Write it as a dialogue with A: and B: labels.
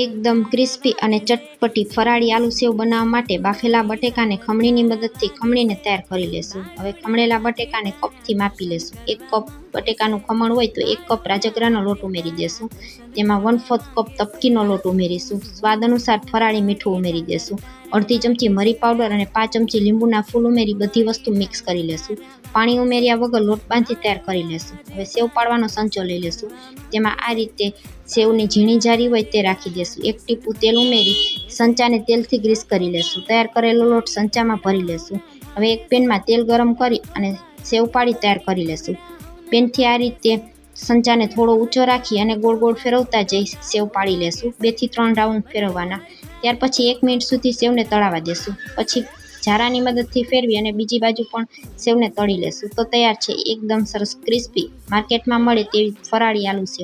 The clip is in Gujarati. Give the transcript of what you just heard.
A: એકદમ ક્રિસ્પી અને ચટપટી ફરાળી આલુ સેવ બનાવવા માટે બાફેલા બટેકાને ખમણીની મદદથી ખમણીને તૈયાર કરી લેશું. હવે ખમણેલા બટેકાને કપથી માપી લેશું. એક કપ બટેકાનું ખમણ હોય તો એક કપ રાજગરાનો લોટ ઉમેરી દેશું. તેમાં વન ફોર્થ કપ તપકીનો લોટ ઉમેરીશું. સ્વાદ અનુસાર ફરાળી મીઠું ઉમેરી દેશું. અડધી ચમચી મરી પાવડર અને પાંચ ચમચી લીંબુના ફૂલ ઉમેરી બધી વસ્તુ મિક્સ કરી લેશું. પાણી ઉમેર્યા વગર લોટ બાંધી તૈયાર કરી લેશું. હવે સેવ પાડવાનો સંચો લઈ લેશું. તેમાં આ રીતે સેવની ઝીણી જારી હોય તે રાખી દેશું. એક ટીપું તેલ ઉમેરી સંચાને તેલથી ગ્રીસ કરી લેશું. તૈયાર કરેલો લોટ સંચામાં ભરી લેશું. હવે એક પેનમાં તેલ ગરમ કરી અને સેવ પાડી તૈયાર કરી લેશું. પેનથી આ રીતે સંચાને થોડો ઊંચો રાખી અને ગોળ ગોળ ફેરવતા જઈ સેવ પાડી લેશું. બેથી ત્રણ રાઉન્ડ ફેરવવાના. ત્યાર પછી એક મિનિટ સુધી સેવને તળાવા દેશું. પછી ઝારાની મદદથી ફેરવી અને બીજી બાજુ પણ સેવને તળી લેશું. તો તૈયાર છે. એકદમ સરસ ક્રિસ્પી માર્કેટમાં મળે તેવી ફરાળી આલુ સેવ.